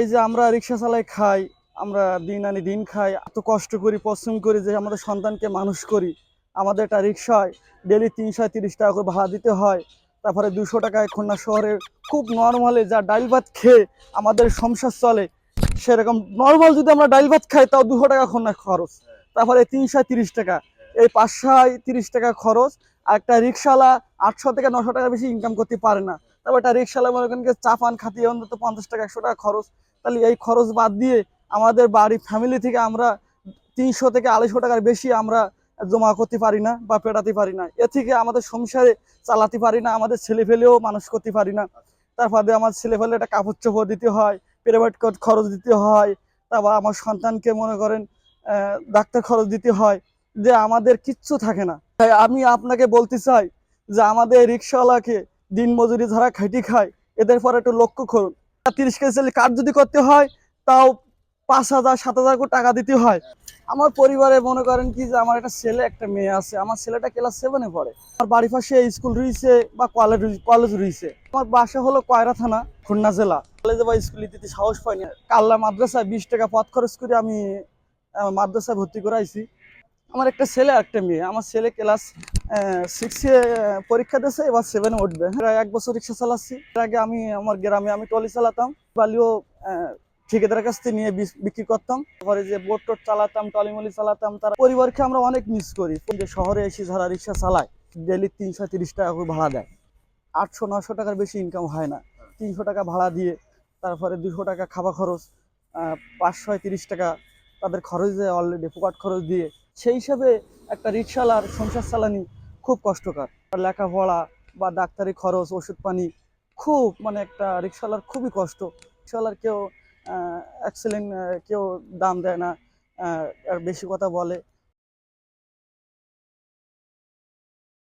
এই যে আমরা রিক্সা চালাই খাই, আমরা দিন আনি দিন খাই, এত কষ্ট করি পরিশ্রম করি যে আমাদের সন্তানকে মানুষ করি। আমাদের একটা রিক্সায় ডেলি তিনশো তিরিশ টাকা করে ভাড়া দিতে হয়। তারপরে দুশো টাকায় খুলনা শহরের খুব নর্মালে যা ডাইল ভাত খেয়ে আমাদের সংসার চলে, সেরকম নর্মাল যদি আমরা ডাইল ভাত খাই, তাও দুশো টাকা খুলনা খরচ। তারপরে তিনশো তিরিশ টাকা, এই পাঁচশো তিরিশ টাকা খরচ, আর একটা রিক্সাওয়ালা আটশো থেকে নশো টাকা বেশি ইনকাম করতে পারে না। তারপর একটা রিক্সাওয়ালা মনে করেন যে চা পান খাতিয়ে অন্তত পঞ্চাশ টাকা, একশো টাকা খরচ। তাহলে এই খরচ বাদ দিয়ে আমাদের বাড়ি ফ্যামিলি থেকে আমরা তিনশো থেকে আড়াইশো টাকার বেশি আমরা জমা করতে পারি না বা পেটাতে পারি না। এ থেকে আমাদের সংসারে চালাতে পারি না, আমাদের ছেলে ফেলেও মানুষ করতে পারি না। তারপরে আমার ছেলে ফেলে একটা কাপড় চোপড় দিতে হয় প্রাইভেট খরচ দিতে হয়, তারপর আমার সন্তানকে মনে করেন ডাক্তার খরচ দিতে হয়, যে আমাদের কিচ্ছু থাকে না। তাই আমি আপনাকে বলতে চাই যে আমাদের রিক্সাওয়ালাকে দিন মজুরি যারা খাইটি খায়, এদের পরে একটু লক্ষ্য করুন। তিরিশ কেজি কাজ যদি করতে হয়, তাও পাঁচ হাজার, সাত হাজার করে টাকা দিতে হয়। আমার পরিবারে মনে করেন কি যে, আমার একটা ছেলে, একটা মেয়ে আছে। আমার ছেলেটা ক্লাস সেভেনে পড়ে। আমার বাড়ির পাশে স্কুল রয়েছে বা কলেজ কলেজ রয়েছে। আমার বাসা হলো কয়রা থানা, খুলনা জেলা। কলেজে বা স্কুলে দিতে সাহস পাইনি। কাল্লা মাদ্রাসায় বিশ টাকা পথ খরচ করে আমি মাদ্রাসায় ভর্তি করাইছি। আমার একটা ছেলে একটা মেয়ে। আমার ছেলে ক্লাস সিক্সে পরীক্ষা দিয়েছে এবার সেভেনে উঠবে। এক বছর রিক্সা চালাচ্ছি। এর আগে আমি আমার গ্রামে আমি টলি চালাতাম বালিও আহ, ঠিকাদারের কাছ থেকে নিয়ে বিক্রি করতাম। তারপরে যে বোট টোট চালাতাম টলিমলি চালাতাম তার পরিবারকে আমরা অনেক মিস করি। যে শহরে এসে যারা রিক্সা চালায় ডেলি তিনশো তিরিশ টাকা করে ভাড়া দেয়। আটশো নশো টাকার বেশি ইনকাম হয় না। তিনশো টাকা ভাড়া দিয়ে তারপরে দুশো টাকা খাওয়া খরচ পাঁচশো তিরিশ টাকা তাদের খরচ দেয় অলরেডি ফুকাট খরচ দিয়ে সেই হিসাবে একটা রিক্সাওয়ালার সংসার চালানি খুব কষ্টকর। লেখাপড়া বা ডাক্তারি খরচ, ওষুধ পানি খুব মানে একটা রিক্সাওয়ালার খুবই কষ্ট। রিক্সালার কেউ অ্যাক্সিডেন্ট কেউ দাম দেয় না আর বেশি কথা বলে।